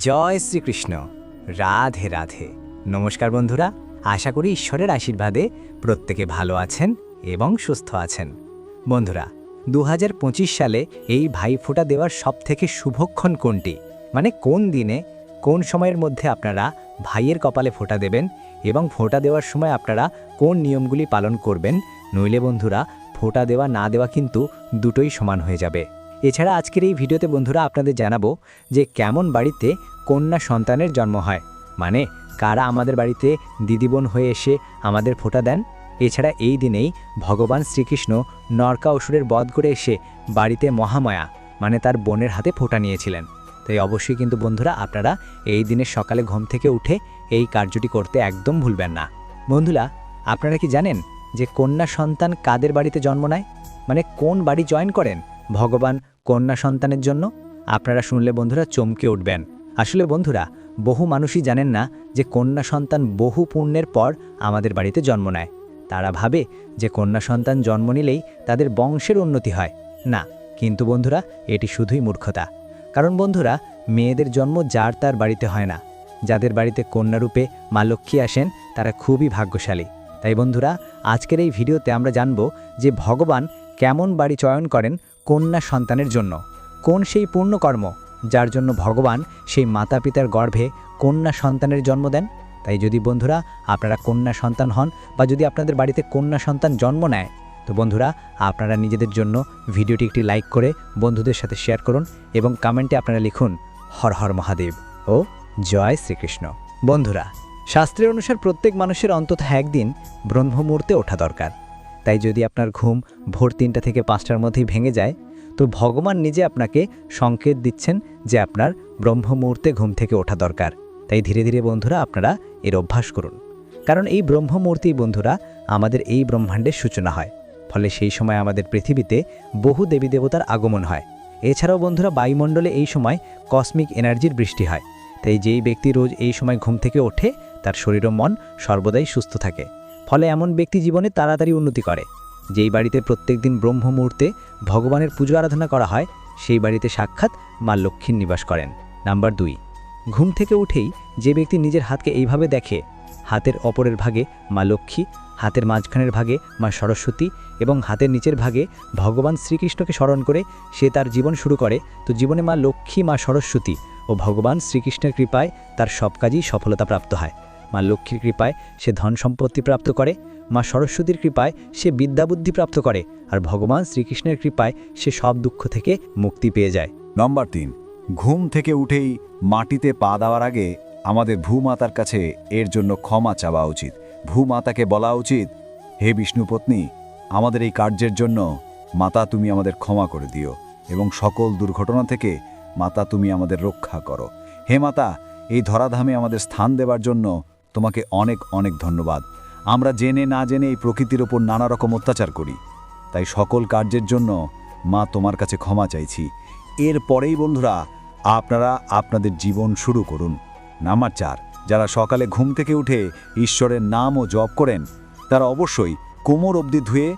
জয় শ্রীকৃষ্ণ। রাধে রাধে। নমস্কার বন্ধুরা, আশা করি ঈশ্বরের আশীর্বাদে প্রত্যেকে ভালো আছেন এবং সুস্থ আছেন। বন্ধুরা দু হাজার পঁচিশ সালে এই ভাইফোঁটা দেওয়ার সবথেকে শুভক্ষণ কোনটি? মানে কোন দিনে, কোন সময়ের মধ্যে আপনারা ভাইয়ের কপালে ফোঁটা দেবেন এবং ফোঁটা দেওয়ার সময় আপনারা কোন নিয়মগুলি পালন করবেন? নইলে বন্ধুরা, ফোঁটা দেওয়া না দেওয়া কিন্তু দুটোই সমান হয়ে যাবে। এছাড়া আজকের এই ভিডিওতে বন্ধুরা আপনাদের জানাব যে কেমন বাড়িতে কন্যা সন্তানের জন্ম হয়। মানে কারা আমাদের বাড়িতে দিদিবোন হয়ে এসে আমাদের ফোঁটা দেন? এছাড়া এই দিনেই ভগবান শ্রীকৃষ্ণ নরকা অসুরের বধ করে এসে বাড়িতে মহামায়া মানে তার বোনের হাতে ফোঁটা নিয়েছিলেন। তাই অবশ্যই কিন্তু বন্ধুরা আপনারা এই দিনের সকালে ঘুম থেকে উঠে এই কার্যটি করতে একদম ভুলবেন না। বন্ধুরা, আপনারা কি জানেন যে কন্যা সন্তান কাদের বাড়িতে জন্ম নেয়? মানে কোন বাড়ি জয়েন করেন? ভগবান কন্যা সন্তানের জন্য আপনারা শুনলে বন্ধুরা চমকে উঠবেন। আসলে বন্ধুরা, বহু মানুষই জানেন না যে কন্যা সন্তান বহু পুণ্যের পর আমাদের বাড়িতে জন্ম নেয়। তারা ভাবে যে কন্যা সন্তান জন্ম নিলেই তাদের বংশের উন্নতি হয়। না, কিন্তু বন্ধুরা, এটি শুধুই মূর্খতা। কারণ বন্ধুরা, মেয়েদের জন্ম যার তার বাড়িতে হয় না। যাদের বাড়িতে কন্যারূপে মা লক্ষ্মী আসেন, তারা খুবই ভাগ্যশালী। তাই বন্ধুরা, আজকের এই ভিডিওতে আমরা জানব যে ভগবান কেমন বাড়ি চয়ন করেন কন্যা সন্তানের জন্য। কোন সেই পূর্ণকর্ম যার জন্য ভগবান সেই মাতা পিতার গর্ভে কন্যা সন্তানের জন্ম দেন? তাই যদি বন্ধুরা আপনারা কন্যা সন্তান হন বা যদি আপনাদের বাড়িতে কন্যা সন্তান জন্ম নেয়, তো বন্ধুরা আপনারা নিজেদের জন্য ভিডিওটি একটি লাইক করে বন্ধুদের সাথে শেয়ার করুন এবং কমেন্টে আপনারা লিখুন, হর হর মহাদেব ও জয় শ্রীকৃষ্ণ বন্ধুরা, শাস্ত্রের অনুসার প্রত্যেক মানুষের অন্তত একদিন ব্রহ্মমুহূর্তে ওঠা দরকার। তাই যদি আপনার ঘুম ভোর তিনটা থেকে পাঁচটার মধ্যেই ভেঙে যায়, তো ভগবান নিজে আপনাকে সংকেত দিচ্ছেন যে আপনার ব্রহ্ম মুহূর্তে ঘুম থেকে ওঠা দরকার। তাই ধীরে ধীরে বন্ধুরা আপনারা এর অভ্যাস করুন। কারণ এই ব্রহ্ম মুহূর্তেই বন্ধুরা আমাদের এই ব্রহ্মাণ্ডের সূচনা হয়। ফলে সেই সময় আমাদের পৃথিবীতে বহু দেবী দেবতার আগমন হয়। এছাড়াও বন্ধুরা বায়ুমণ্ডলে এই সময় কসমিক এনার্জির বৃষ্টি হয়। তাই যেই ব্যক্তি রোজ এই সময় ঘুম থেকে ওঠে, তার শরীর ও মন সর্বদাই সুস্থ থাকে। ফলে এমন ব্যক্তি জীবনে তাড়াতাড়ি উন্নতি করে। যেই বাড়িতে প্রত্যেকদিন ব্রহ্ম মুহূর্তে ভগবানের পুজো আরাধনা করা হয়, সেই বাড়িতে সাক্ষাৎ মা লক্ষ্মীর নিবাস করেন। নাম্বার দুই, ঘুম থেকে উঠেই যে ব্যক্তি নিজের হাতকে এইভাবে দেখে, হাতের অপরের ভাগে মা লক্ষ্মী, হাতের মাঝখানের ভাগে মা সরস্বতী এবং হাতের নিচের ভাগে ভগবান শ্রীকৃষ্ণকে স্মরণ করে সে তার জীবন শুরু করে, তো জীবনে মা লক্ষ্মী, মা সরস্বতী ও ভগবান শ্রীকৃষ্ণের কৃপায় তার সব কাজই সফলতা প্রাপ্ত হয়। মা লক্ষ্মীর কৃপায় সে ধন সম্পত্তি প্রাপ্ত করে, মা সরস্বতীর কৃপায় সে বিদ্যাবুদ্ধি প্রাপ্ত করে, আর ভগবান শ্রীকৃষ্ণের কৃপায় সে সব দুঃখ থেকে মুক্তি পেয়ে যায়। নম্বর তিন, ঘুম থেকে উঠেই মাটিতে পা দেওয়ার আগে আমাদের ভূমাতার কাছে এর জন্য ক্ষমা চাওয়া উচিত। ভূমাতাকে বলা উচিত, হে বিষ্ণুপত্নী আমাদের এই কার্যের জন্য মাতা তুমি আমাদের ক্ষমা করে দিও এবং সকল দুর্ঘটনা থেকে মাতা তুমি আমাদের রক্ষা করো। হে মাতা, এই ধরাধামে আমাদের স্থান দেবার জন্য তোমাকে অনেক অনেক ধন্যবাদ। আমরা জেনে না জেনে এই প্রকৃতির ওপর নানা রকম অত্যাচার করি। তাই সকল কার্যের জন্য মা তোমার কাছে ক্ষমা চাইছি। এর পরেই বন্ধুরা, আপনারা আপনাদের জীবন শুরু করুন। নাম্বার চার, যারা সকালে ঘুম থেকে উঠে ঈশ্বরের নাম ও জপ করেন, তারা অবশ্যই কোমর অবধি ধুয়ে,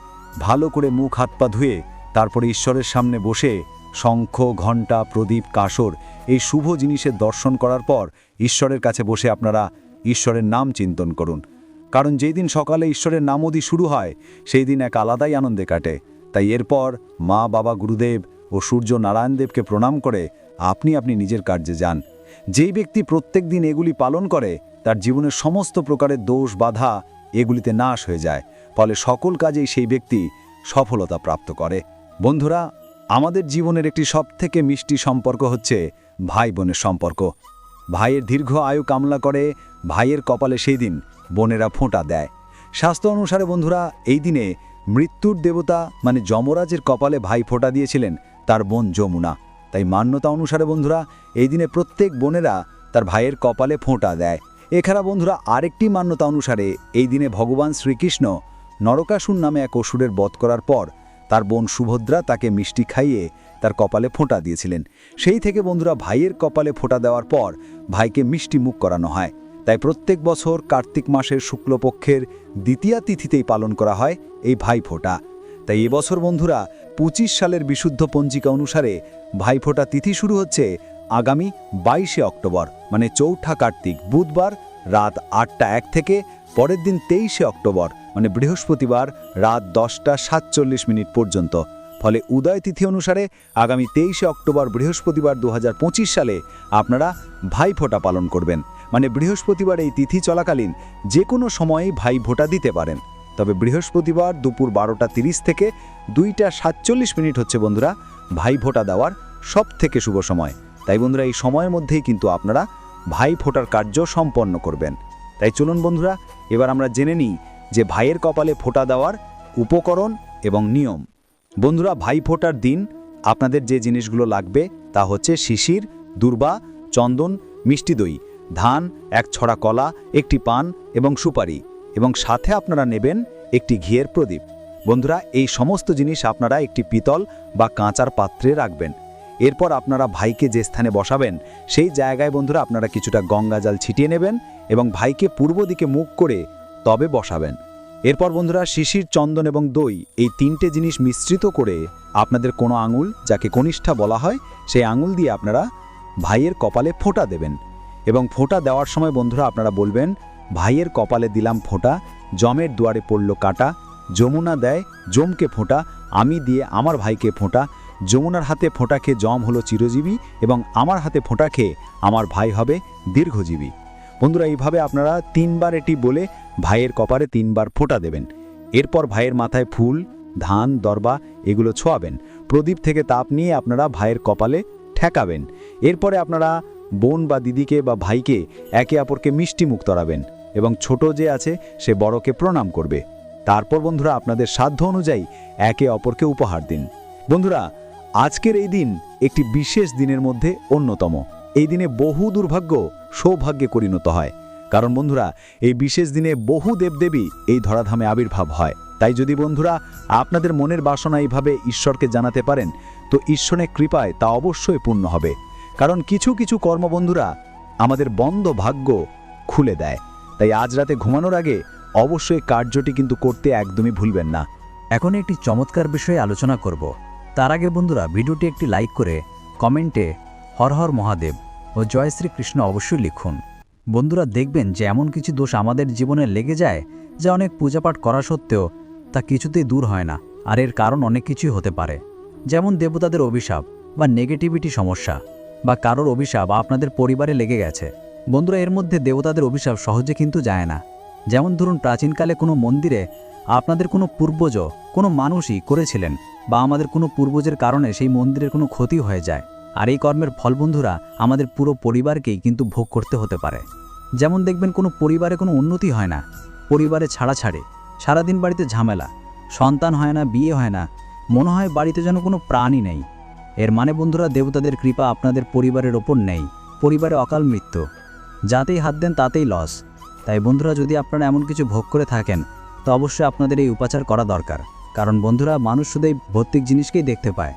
ভালো করে মুখ হাত পা ধুয়ে, তারপরে ঈশ্বরের সামনে বসে শঙ্খ, ঘণ্টা, প্রদীপ, কাসর, এই শুভ জিনিসের দর্শন করার পর ঈশ্বরের কাছে বসে আপনারা ঈশ্বরের নাম চিন্তন করুন। কারণ যেই দিন সকালে ঈশ্বরের নামদি শুরু হয় সেই দিন এক আলাদাই আনন্দে কাটে। তাই এরপর মা, বাবা, গুরুদেব ও সূর্য নারায়ণ দেবকে প্রণাম করে আপনি আপনি নিজের কার্যে যান। যেই ব্যক্তি প্রত্যেক দিন এগুলি পালন করে, তার জীবনের সমস্ত প্রকারের দোষ, বাধা এগুলিতে নাশ হয়ে যায়। ফলে সকল কাজেই সেই ব্যক্তি সফলতা প্রাপ্ত করে। বন্ধুরা, আমাদের জীবনের একটি সবথেকে মিষ্টি সম্পর্ক হচ্ছে ভাই বোনের সম্পর্ক। ভাইয়ের দীর্ঘ আয়ু কামলা করে ভাইয়ের কপালে সেই দিন বোনেরা ফোঁটা দেয়। স্বাস্থ্য অনুসারে বন্ধুরা, এই দিনে মৃত্যুর দেবতা মানে যমরাজের কপালে ভাই ফোঁটা দিয়েছিলেন তার বোন যমুনা। তাই মান্যতা অনুসারে বন্ধুরা, এই দিনে প্রত্যেক বোনেরা তার ভাইয়ের কপালে ফোঁটা দেয়। এছাড়া বন্ধুরা, আরেকটি মান্যতা অনুসারে এই দিনে ভগবান শ্রীকৃষ্ণ নরকাসুর নামে এক অসুরের বধ করার পর তার বোন সুভদ্রা তাকে মিষ্টি খাইয়ে তার কপালে ফোঁটা দিয়েছিলেন। সেই থেকে বন্ধুরা ভাইয়ের কপালে ফোঁটা দেওয়ার পর ভাইকে মিষ্টি মুখ করানো হয়। তাই প্রত্যেক বছর কার্তিক মাসের শুক্লপক্ষের দ্বিতীয়া তিথিতেই পালন করা হয় এই ভাই ফোঁটা। তাই এবছর বন্ধুরা পঁচিশ সালের বিশুদ্ধ পঞ্জিকা অনুসারে ভাইফোঁটা তিথি শুরু হচ্ছে আগামী বাইশে অক্টোবর মানে চৌঠা কার্তিক, বুধবার রাত আটটা এক থেকে পরের দিন তেইশে অক্টোবর মানে বৃহস্পতিবার রাত দশটা সাতচল্লিশ মিনিট পর্যন্ত। ফলে উদয় তিথি অনুসারে আগামী তেইশে অক্টোবর বৃহস্পতিবার দু হাজার পঁচিশ সালে আপনারা ভাইফোঁটা পালন করবেন। মানে বৃহস্পতিবার এই তিথি চলাকালীন যে কোনো সময়েই ভাইফোঁটা দিতে পারেন। তবে বৃহস্পতিবার দুপুর বারোটা তিরিশ থেকে দুইটা সাতচল্লিশ মিনিট হচ্ছে বন্ধুরা ভাইফোঁটা দেওয়ার সব থেকে শুভ সময়। তাই বন্ধুরা এই সময়ের মধ্যেই কিন্তু আপনারা ভাইফোঁটার কার্য সম্পন্ন করবেন। তাই চলুন বন্ধুরা, এবার আমরা জেনে নিই যে ভাইয়ের কপালে ফোঁটা দেওয়ার উপকরণ এবং নিয়ম। বন্ধুরা, ভাইফোঁটার দিন, আপনাদের যে জিনিসগুলো লাগবে তা হচ্ছে শিশির, দুর্বা, চন্দন, মিষ্টি দই, ধান, এক ছড়া কলা, একটি পান এবং সুপারি এবং সাথে আপনারা নেবেন একটি ঘিয়ের প্রদীপ। বন্ধুরা, এই সমস্ত জিনিস আপনারা একটি পিতল বা কাঁচার পাত্রে রাখবেন। এরপর আপনারা ভাইকে যে স্থানে বসাবেন, সেই জায়গায় বন্ধুরা আপনারা কিছুটা গঙ্গা জল ছিটিয়ে নেবেন এবং ভাইকে পূর্ব দিকে মুখ করে তবে বসাবেন। এরপর বন্ধুরা শিশির, চন্দন এবং দই এই তিনটে জিনিস মিশ্রিত করে আপনাদের কোনো আঙুল, যাকে কনিষ্ঠা বলা হয়, সেই আঙুল দিয়ে আপনারা ভাইয়ের কপালে ফোঁটা দেবেন। এবং ফোঁটা দেওয়ার সময় বন্ধুরা আপনারা বলবেন, ভাইয়ের কপালে দিলাম ফোঁটা, জমের দুয়ারে পড়ল কাটা, যমুনা দেয় জমকে ফোঁটা, আমি দিয়ে আমার ভাইকে ফোঁটা, যমুনার হাতে ফোঁটা খেয়ে জম হলো চিরজীবী, এবং আমার হাতে ফোঁটা খেয়ে আমার ভাই হবে দীর্ঘজীবী। বন্ধুরা, এইভাবে আপনারা তিনবার এটি বলে ভাইয়ের কপারে তিনবার ফোঁটা দেবেন। এরপর ভাইয়ের মাথায় ফুল, ধান, দরবা এগুলো ছোঁয়াবেন। প্রদীপ থেকে তাপ নিয়ে আপনারা ভাইয়ের কপালে ঠেকাবেন। এরপরে আপনারা বোন বা দিদিকে বা ভাইকে একে অপরকে মিষ্টি মুখ তরাবেন এবং ছোট যে আছে সে বড়কে প্রণাম করবে। তারপর বন্ধুরা, আপনাদের সাধ্য অনুযায়ী একে অপরকে উপহার দিন। বন্ধুরা, আজকের এই দিন একটি বিশেষ দিনের মধ্যে অন্যতম। এই দিনে বহু দুর্ভাগ্য সৌভাগ্যে পরিণত হয়। কারণ বন্ধুরা, এই বিশেষ দিনে বহু দেবদেবী এই ধরাধামে আবির্ভাব হয়। তাই যদি বন্ধুরা আপনাদের মনের বাসনা এইভাবে ঈশ্বরকে জানাতে পারেন, তো ঈশ্বরের কৃপায় তা অবশ্যই পূর্ণ হবে। কারণ কিছু কিছু কর্মবন্ধুরা আমাদের বন্ধ ভাগ্য খুলে দেয়। তাই আজ রাতে ঘুমানোর আগে অবশ্যই কার্যটি কিন্তু করতে একদমই ভুলবেন না। এখন একটি চমৎকার বিষয়ে আলোচনা করব। তার আগে বন্ধুরা, ভিডিওটি একটি লাইক করে কমেন্টে হর হর মহাদেব ও জয় শ্রীকৃষ্ণ অবশ্যই লিখুন। বন্ধুরা, দেখবেন যে এমন কিছু দোষ আমাদের জীবনে লেগে যায় যা অনেক পূজাপাঠ করা সত্ত্বেও তা কিছুতেই দূর হয় না, আর এর কারণ অনেক কিছুই হতে পারে। যেমন দেবতাদের অভিশাপ বা নেগেটিভিটি সমস্যা বা কারোর অভিশাপ আপনাদের পরিবারে লেগে গেছে। বন্ধুরা, এর মধ্যে দেবতাদের অভিশাপ সহজে কিন্তু যায় না। যেমন ধরুন, প্রাচীনকালে কোনো মন্দিরে আপনাদের কোনো পূর্বজ, কোনো মানুষই করেছিলেন বা আমাদের কোনো পূর্বজের কারণে সেই মন্দিরের কোনো ক্ষতি হয়ে যায়। আর এই কর্মের ফল বন্ধুরা আমাদের পুরো পরিবারকেই কিন্তু ভোগ করতে হতে পারে। যেমন দেখবেন কোনো পরিবারে কোনো উন্নতি হয় না। পরিবারে ছাড়া ছাড়ে, সারাদিন বাড়িতে ঝামেলা, সন্তান হয় না, বিয়ে হয় না, মনে হয় বাড়িতে যেন কোনো প্রাণই নেই। এর মানে বন্ধুরা দেবতাদের কৃপা আপনাদের পরিবারের ওপর নেই, পরিবারে অকাল মৃত্যু। যাতেই হাত দেন তাতেই লস। তাই বন্ধুরা যদি আপনারা এমন কিছু ভোগ করে থাকেন, তো অবশ্যই আপনাদের এই উপাচার করা দরকার। কারণ বন্ধুরা মানুষ শুধু এই ভৌতিক জিনিসকেই দেখতে পায়।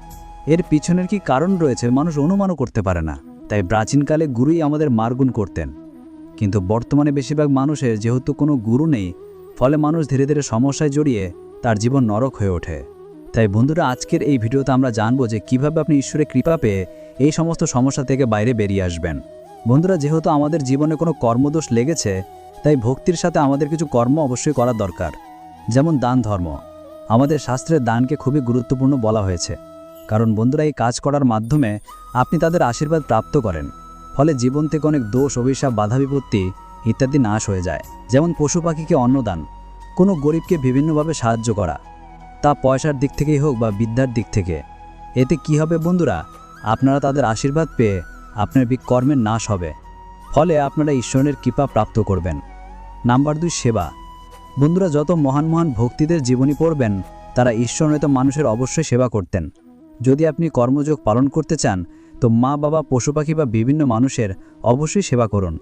এর পিছনের কি কারণ রয়েছে মানুষ অনুমানও করতে পারে না। তাই প্রাচীনকালে গুরুই আমাদের মারগুণ করতেন। কিন্তু বর্তমানে বেশিরভাগ মানুষের যেহেতু কোনো গুরু নেই, ফলে মানুষ ধীরে ধীরে সমস্যায় জড়িয়ে তার জীবন নরক হয়ে ওঠে। তাই বন্ধুরা, আজকের এই ভিডিওতে আমরা জানব যে কীভাবে আপনি ঈশ্বরের কৃপা পেয়ে এই সমস্ত সমস্যা থেকে বাইরে বেরিয়ে আসবেন। বন্ধুরা, যেহেতু আমাদের জীবনে কোনো কর্মদোষ লেগেছে, তাই ভক্তির সাথে আমাদের কিছু কর্ম অবশ্যই করা দরকার। যেমন দান ধর্ম। আমাদের শাস্ত্রের দানকে খুবই গুরুত্বপূর্ণ বলা হয়েছে। কারণ বন্ধুরা, এই কাজ করার মাধ্যমে আপনি তাদের আশীর্বাদ প্রাপ্ত করেন। ফলে জীবন থেকে অনেক দোষ, অভিশাপ, বাধা বিপত্তি ইত্যাদি নাশ হয়ে যায়। যেমন পশু পাখিকে অন্নদান, কোনো গরিবকে বিভিন্নভাবে সাহায্য করা, তা পয়সার দিক থেকেই হোক বা বিদ্যার দিক থেকে। এতে কি হবে বন্ধুরা, আপনারা তাদের আশীর্বাদ পেয়ে আপনার বিক কর্মের নাশ হবে। ফলে আপনারা ঈশ্বরের কৃপা প্রাপ্ত করবেন। নাম্বার দুই, সেবা। বন্ধুরা, যত মহান মহান ভক্তিদের জীবনী পড়বেন, তারা ঈশ্বরনিত মানুষের অবশ্যই সেবা করতেন। যদি আপনি কর্মযোগ পালন করতে চান, তো মা, বাবা, পশু পাখি বা বিভিন্ন মানুষের অবশ্যই সেবা করুন।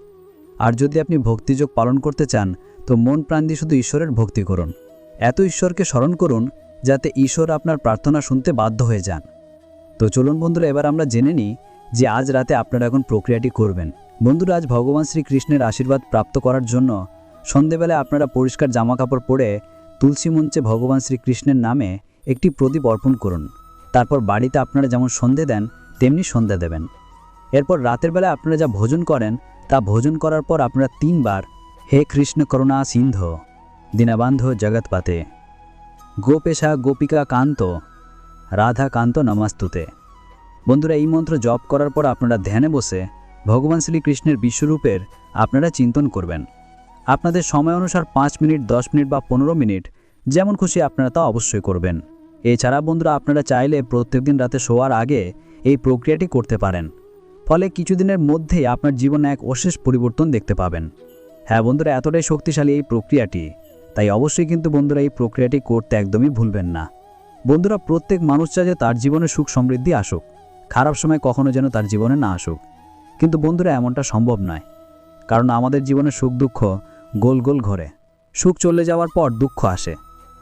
আর যদি আপনি ভক্তিযোগ পালন করতে চান, তো মন প্রাণ দিয়ে শুধু ঈশ্বরের ভক্তি করুন। এত ঈশ্বরকে স্মরণ করুন, যাতে ঈশ্বর আপনার প্রার্থনা শুনতে বাধ্য হয়ে যান। তো চলুন বন্ধুরা, এবার আমরা জেনে নিই যে আজ রাতে আপনারা এখন প্রক্রিয়াটি করবেন। বন্ধুরা, আজ ভগবান শ্রীকৃষ্ণের আশীর্বাদ প্রাপ্ত করার জন্য সন্ধেবেলায় আপনারা পরিষ্কার জামাকাপড় পরে তুলসী মঞ্চে ভগবান শ্রীকৃষ্ণের নামে একটি প্রদীপ অর্পণ করুন। তারপর বাড়িতে আপনারা যেমন সন্ধে দেন, তেমনি সন্ধে দেবেন। এরপর রাতের বেলা আপনারা যা ভোজন করেন, তা ভোজন করার পর আপনারা তিনবার হে কৃষ্ণ করুণা সিন্ধ, দীনবান্ধ জগৎপাতে গোপেশা গোপিকা কান্ত, রাধা কান্ত নমাস্তুতে। বন্ধুরা, এই মন্ত্র জপ করার পর আপনারা ধ্যানে বসে ভগবান শ্রীকৃষ্ণের বিশ্বরূপের আপনারা চিন্তন করবেন। আপনাদের সময় অনুসার পাঁচ মিনিট, দশ মিনিট বা পনেরো মিনিট, যেমন খুশি আপনারা তা অবশ্যই করবেন। এছাড়া বন্ধুরা আপনারা চাইলে প্রত্যেকদিন রাতে শোয়ার আগে এই প্রক্রিয়াটি করতে পারেন। ফলে কিছুদিনের মধ্যেই আপনার জীবনে এক অশেষ পরিবর্তন দেখতে পাবেন। হ্যাঁ বন্ধুরা, এতটাই শক্তিশালী এই প্রক্রিয়াটি। তাই অবশ্যই কিন্তু বন্ধুরা এই প্রক্রিয়াটি করতে একদমই ভুলবেন না। বন্ধুরা, প্রত্যেক মানুষ চায় যে তার জীবনে সুখ সমৃদ্ধি আসুক। খারাপ সময় কখনো যেন তার জীবনে না আসুক। কিন্তু বন্ধুরা, এমনটা সম্ভব নয়। কারণ আমাদের জীবনে সুখ দুঃখ গোল গোল ঘরে। সুখ চলে যাওয়ার পর দুঃখ আসে।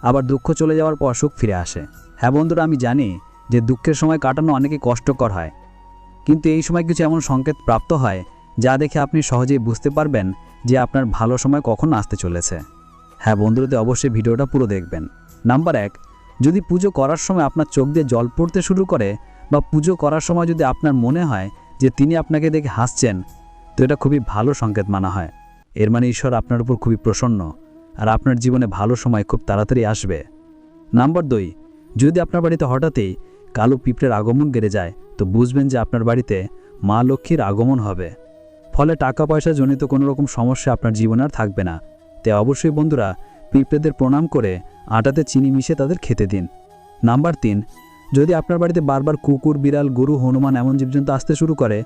আবার দুঃখ চলে যাওয়ার পর সুখ ফিরে আসে। হ্যাঁ বন্ধুরা, আমি জানি যে দুঃখের সময় কাটানো অনেকে কষ্টকর হয়, কিন্তু এই সময় কিছু এমন সংকেত প্রাপ্ত হয় যা দেখে আপনি সহজেই বুঝতে পারবেন যে আপনার ভালো সময় কখন আসতে চলেছে। হ্যাঁ বন্ধুরাতে অবশ্যই ভিডিওটা পুরো দেখবেন। নাম্বার এক, যদি পুজো করার সময় আপনার চোখ দিয়ে জল পড়তে শুরু করে বা পুজো করার সময় যদি আপনার মনে হয় যে তিনি আপনাকে দেখে হাসছেন, তো এটা খুবই ভালো সংকেত মানা হয়। এর মানে ঈশ্বর আপনার উপর খুবই প্রসন্ন। আর আপনার জীবনে ভালো সময় খুব তাড়াতাড়ি আসবে। নাম্বার দুই, যদি আপনার বাড়িতে হঠাৎই কালো পিঁপড়ের আগমন বেড়ে যায়, তো বুঝবেন যে আপনার বাড়িতে মা লক্ষ্মীর আগমন হবে। ফলে টাকা পয়সা জনিত কোনো রকম সমস্যা আপনার জীবনে আর থাকবে না। তাই অবশ্যই বন্ধুরা, পিঁপড়েদের প্রণাম করে আটাতে চিনি মিশিয়ে তাদের খেতে দিন। নাম্বার তিন, যদি আপনার বাড়িতে বারবার কুকুর, বিড়াল, গরু, হনুমান এমন জীবজন্তু আসতে শুরু করে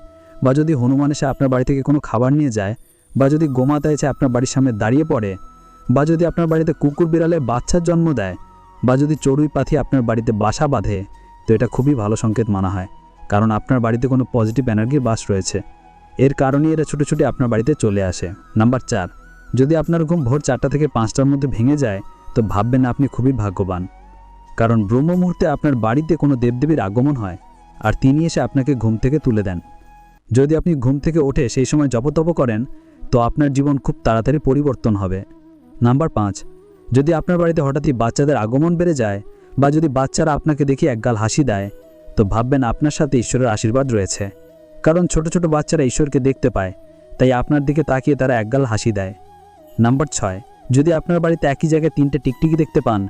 বা যদি হনুমান এসে আপনার বাড়ি থেকে কোনো খাবার নিয়ে যায় বা যদি গোমাতা এসে আপনার বাড়ির সামনে দাঁড়িয়ে পড়ে বা যদি আপনার বাড়িতে কুকুর বিড়ালে বাচ্চার জন্ম দেয়, বা যদি চড়ুই পাখি আপনার বাড়িতে বাসা বাঁধে, তো এটা খুবই ভালো সংকেত মানা হয়, কারণ আপনার বাড়িতে কোনো পজিটিভ এনার্জির বাস রয়েছে। এর কারণেই এরা ছোটো ছুটে আপনার বাড়িতে চলে আসে। নাম্বার চার, যদি আপনার ঘুম ভোর চারটা থেকে পাঁচটার মধ্যে ভেঙে যায়, তো ভাববেন আপনি খুবই ভাগ্যবান। কারণ ব্রহ্ম মুহূর্তে আপনার বাড়িতে কোনো দেবদেবীর আগমন হয়, আর তিনি এসে আপনাকে ঘুম থেকে তুলে দেন। যদি আপনি ঘুম থেকে ওঠে সেই সময় জপতপ করেন, তো আপনার জীবন খুব তাড়াতাড়ি পরিবর্তন হবে। নাম্বার পাঁচ, যদি আপনার বাড়িতে হঠাৎই বাচ্চাদের আগমন বেড়ে যায় বা যদি বাচ্চারা আপনাকে দেখে একগাল হাসি দেয়, তো ভাববেন আপনার সাথে ঈশ্বরের আশীর্বাদ রয়েছে। কারণ ছোট ছোট বাচ্চারা ঈশ্বরকে দেখতে পায়, তাই আপনার দিকে তাকিয়ে তারা একগাল হাসি দেয়। নাম্বার ছয়, যদি আপনার বাড়িতে একই জায়গায় তিনটে টিকটিকি দেখতে পান,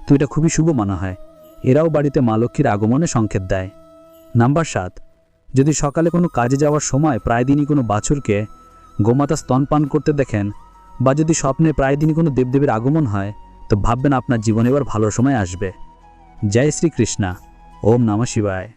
তো এটা খুবই শুভ মনে হয়। এরাও বাড়িতে মা লক্ষ্মীর আগমনে সংকেত দেয়। নাম্বার সাত, যদি সকালে কোনো কাজে যাওয়ার সময় প্রায় দিনই কোনো বাছুরকে গোমাতা স্তনপান করতে দেখেন বা যদি স্বপ্নে প্রায় দিনই কোনো দেবদেবীর আগমন হয়, তো ভাববেন আপনার জীবনে এবার ভালো সময় আসবে। জয় শ্রীকৃষ্ণা। ওম নমঃ শিবায়।